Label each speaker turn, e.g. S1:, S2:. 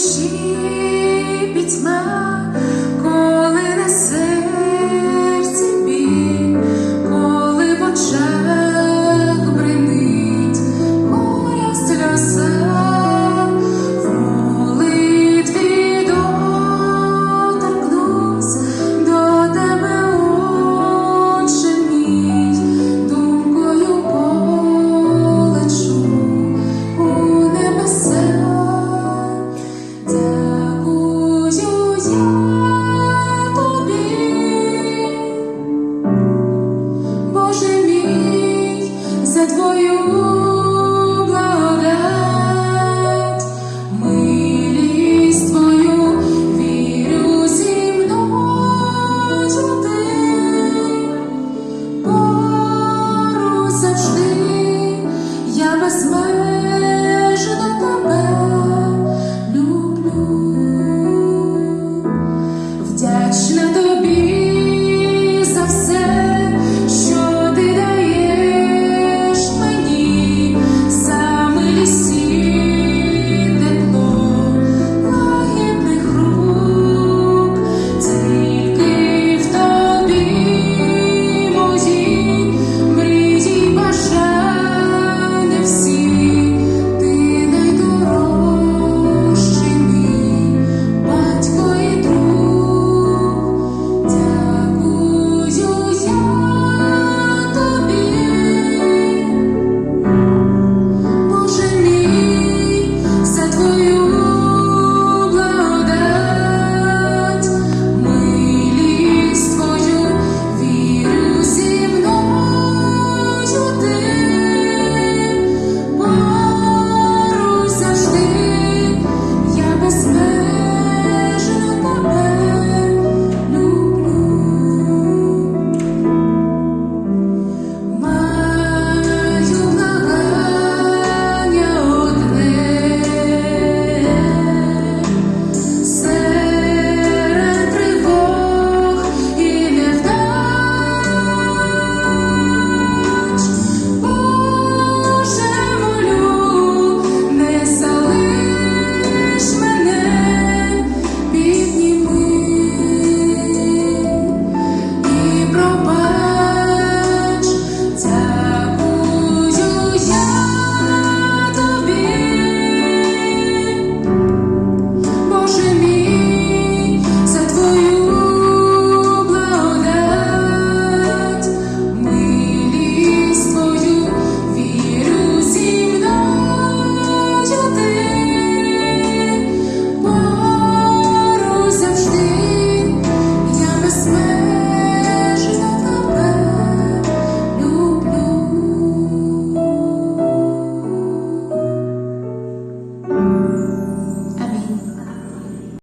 S1: душі пітьма, коли на серці біль, коли в очах бринить, моря сльоза.